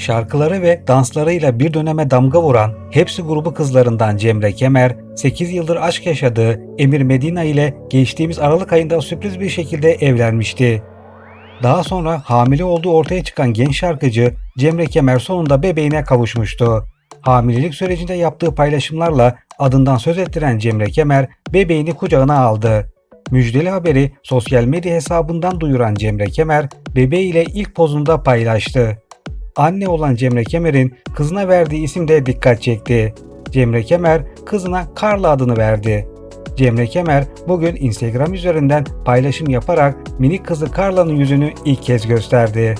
Şarkıları ve danslarıyla bir döneme damga vuran Hepsi grubu kızlarından Cemre Kemer, 8 yıldır aşk yaşadığı Emir Medina ile geçtiğimiz Aralık ayında sürpriz bir şekilde evlenmişti. Daha sonra hamile olduğu ortaya çıkan genç şarkıcı Cemre Kemer sonunda bebeğine kavuşmuştu. Hamilelik sürecinde yaptığı paylaşımlarla adından söz ettiren Cemre Kemer bebeğini kucağına aldı. Müjdeli haberi sosyal medya hesabından duyuran Cemre Kemer bebeğiyle ilk pozunda paylaştı. Anne olan Cemre Kemer'in kızına verdiği isim de dikkat çekti. Cemre Kemer kızına Karla adını verdi. Cemre Kemer bugün Instagram üzerinden paylaşım yaparak minik kızı Karla'nın yüzünü ilk kez gösterdi.